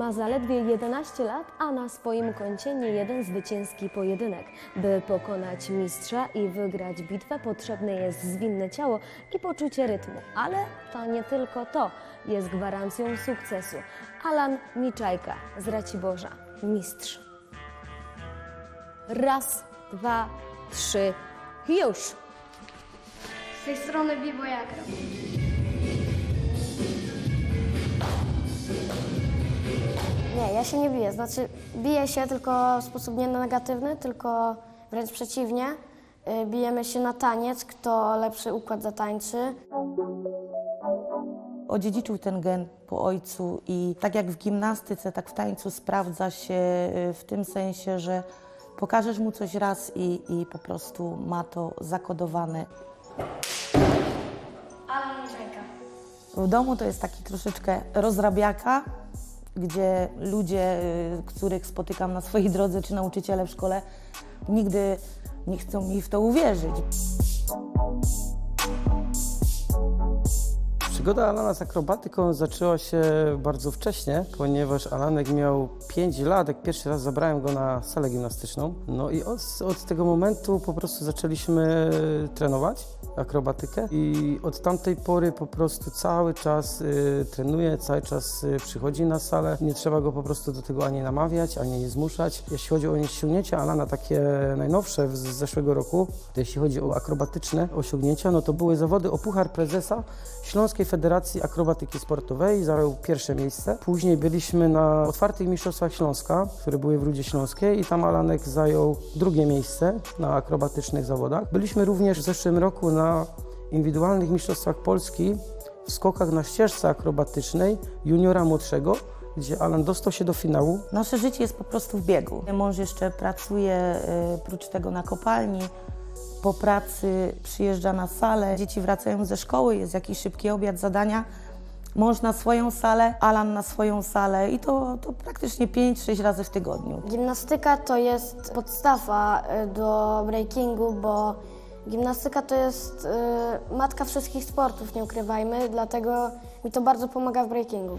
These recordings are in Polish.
Ma zaledwie 11 lat, a na swoim koncie nie jeden zwycięski pojedynek. By pokonać mistrza i wygrać bitwę, potrzebne jest zwinne ciało i poczucie rytmu. Ale to nie tylko to jest gwarancją sukcesu. Alan Miczajka z Raciborza, mistrz. Raz, dwa, trzy, już! Z tej strony Jagro. Nie, ja się nie biję. Znaczy, biję się tylko w sposób nie negatywny, tylko wręcz przeciwnie. Y, Bijemy się na taniec, kto lepszy układ zatańczy. Odziedziczył ten gen po ojcu i tak jak w gimnastyce, tak w tańcu sprawdza się y, w tym sensie, że pokażesz mu coś raz i, i po prostu ma to zakodowane. Alan Miczajka. W domu to jest taki troszeczkę rozrabiaka, gdzie ludzie, y, których spotykam na swojej drodze, czy nauczyciele w szkole, nigdy nie chcą mi w to uwierzyć. Przygoda Alana z akrobatyką zaczęła się bardzo wcześnie, ponieważ Alanek miał 5 lat, jak pierwszy raz zabrałem go na salę gimnastyczną. No i od, od tego momentu po prostu zaczęliśmy trenować akrobatykę i od tamtej pory po prostu cały czas y, trenuje, cały czas y, przychodzi na salę. Nie trzeba go po prostu do tego ani namawiać, ani zmuszać. Jeśli chodzi o osiągnięcia Alana, takie najnowsze z zeszłego roku, jeśli chodzi o akrobatyczne osiągnięcia, no to były zawody o Puchar Prezesa Śląskiej Federacji Akrobatyki Sportowej. Zajął pierwsze miejsce. Później byliśmy na otwartych mistrzostwach Śląska, które były w Rudzie Śląskiej i tam Alanek zajął drugie miejsce na akrobatycznych zawodach. Byliśmy również w zeszłym roku na indywidualnych mistrzostwach Polski w skokach na ścieżce akrobatycznej juniora młodszego, gdzie Alan dostał się do finału. Nasze życie jest po prostu w biegu. Mąż jeszcze pracuje, y, prócz tego na kopalni. Po pracy przyjeżdża na salę, dzieci wracają ze szkoły, jest jakiś szybki obiad, zadania. Mąż na swoją salę, Alan na swoją salę i to, to praktycznie 5-6 razy w tygodniu. Gimnastyka to jest podstawa y, do breakingu, bo gimnastyka to jest y, matka wszystkich sportów, nie ukrywajmy, dlatego mi to bardzo pomaga w breakingu.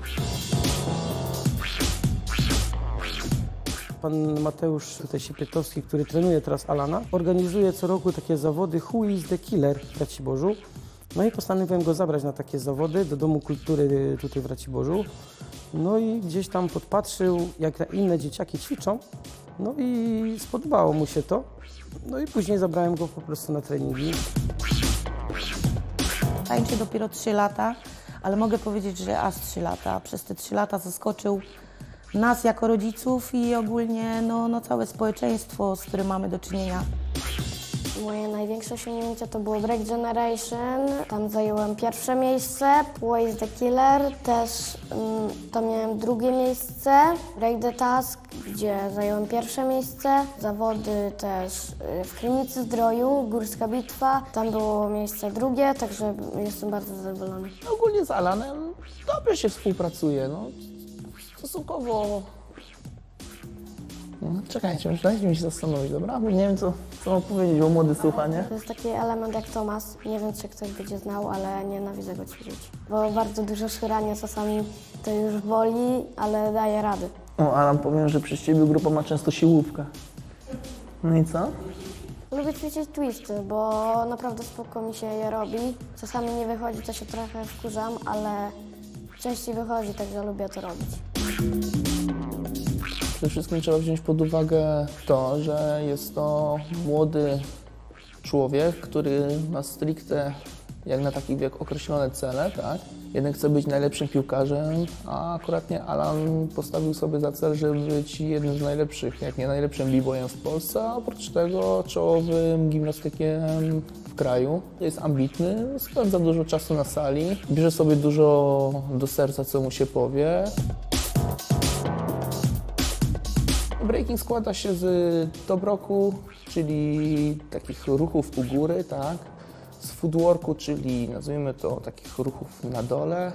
Pan Mateusz tutaj Siepietowski, który trenuje teraz Alana, organizuje co roku takie zawody Who is the Killer w Raciborzu. No i postanowiłem go zabrać na takie zawody do Domu Kultury tutaj w Raciborzu. No i gdzieś tam podpatrzył, jak inne dzieciaki ćwiczą. No i spodobało mu się to. No i później zabrałem go po prostu na treningi. Tańczy dopiero 3 lata, ale mogę powiedzieć, że aż 3 lata. Przez te 3 lata zaskoczył nas jako rodziców i ogólnie no, no całe społeczeństwo, z którym mamy do czynienia. Moje największe osiągnięcie to było Break Generation. Tam zająłem pierwsze miejsce. Waze the Killer też mm, to miałem drugie miejsce. Break the Task, gdzie zająłem pierwsze miejsce. Zawody też y, w Krynicy Zdroju, Górska Bitwa. Tam było miejsce drugie, także jestem bardzo zadowolony. Ogólnie z Alanem dobrze się współpracuje. No. Stosunkowo. No, czekajcie, dajcie mi się zastanowić, dobra? Bo nie wiem, co, co mam powiedzieć, bo młody słucha, nie? To jest taki element jak Tomas. Nie wiem, czy ktoś będzie znał, ale nienawidzę go ćwiczyć. Bo bardzo dużo szyrania czasami to już boli, ale daje rady. O, Alan, powiem, że przez ciebie grupa ma często siłówkę. No i co? Lubię ćwiczyć twisty, bo naprawdę spoko mi się je robi. Czasami nie wychodzi, to się trochę wkurzam, ale częściej wychodzi, także lubię to robić. Przede wszystkim trzeba wziąć pod uwagę to, że jest to młody człowiek, który ma stricte, jak na taki wiek, określone cele, tak? Jeden chce być najlepszym piłkarzem, a akuratnie Alan postawił sobie za cel, żeby być jednym z najlepszych, jak nie najlepszym b-boyem w Polsce, a oprócz tego czołowym gimnastykiem w kraju. Jest ambitny, spędza dużo czasu na sali, bierze sobie dużo do serca, co mu się powie. Breaking składa się z dobroku, czyli takich ruchów u góry, tak? Z footworku, czyli nazwijmy to takich ruchów na dole.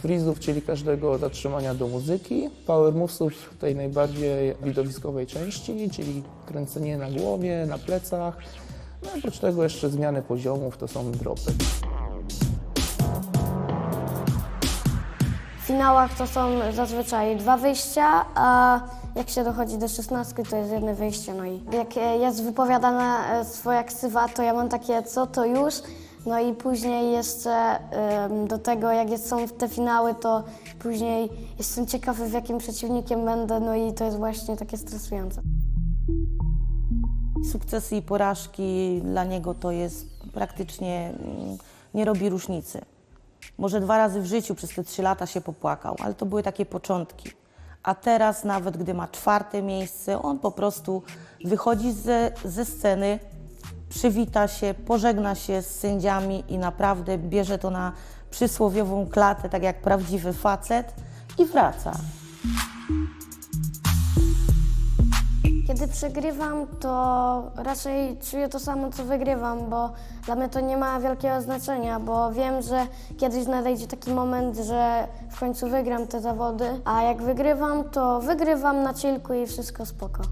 Freezów, czyli każdego zatrzymania do muzyki. Power movesów tej najbardziej widowiskowej części, czyli kręcenie na głowie, na plecach. No oprócz tego jeszcze zmiany poziomów to są dropy. Finałach to są zazwyczaj dwa wyjścia, a jak się dochodzi do szesnastki, to jest jedno wyjście. No i jak jest wypowiadana e, swoja ksywa, to ja mam takie, co to już? No i później jeszcze do tego, jak są te finały, to później jestem ciekawy, w jakim przeciwnikiem będę, no i to jest właśnie takie stresujące. Sukcesy i porażki dla niego to jest praktycznie mm, nie robi różnicy. Może dwa razy w życiu przez te trzy lata się popłakał, ale to były takie początki. A teraz, nawet gdy ma czwarte miejsce, on po prostu wychodzi ze, ze sceny, przywita się, pożegna się z sędziami i naprawdę bierze to na przysłowiową klatę, tak jak prawdziwy facet i wraca. Kiedy przegrywam, to raczej czuję to samo, co wygrywam, bo dla mnie to nie ma wielkiego znaczenia, bo wiem, że kiedyś nadejdzie taki moment, że w końcu wygram te zawody, a jak wygrywam, to wygrywam na chillku i wszystko spoko.